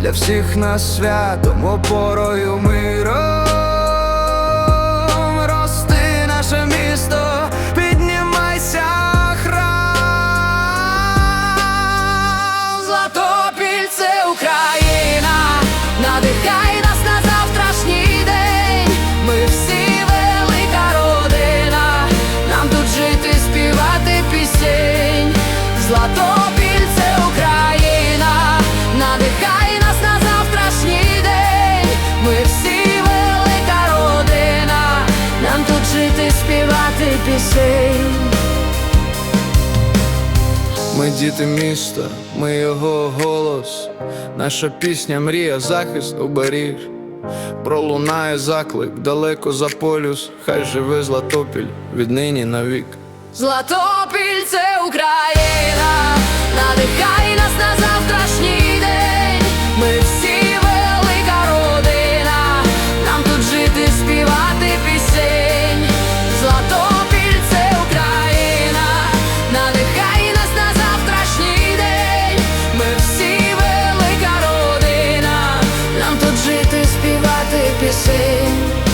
для всіх нас святом, опорою миром співати пісень. Ми діти міста, ми його голос, наша пісня, мрія, захист оберіг. Пролунає заклик далеко за полюс, хай живе Златопіль віднині навік. Златопіль це Україна, співати пісень.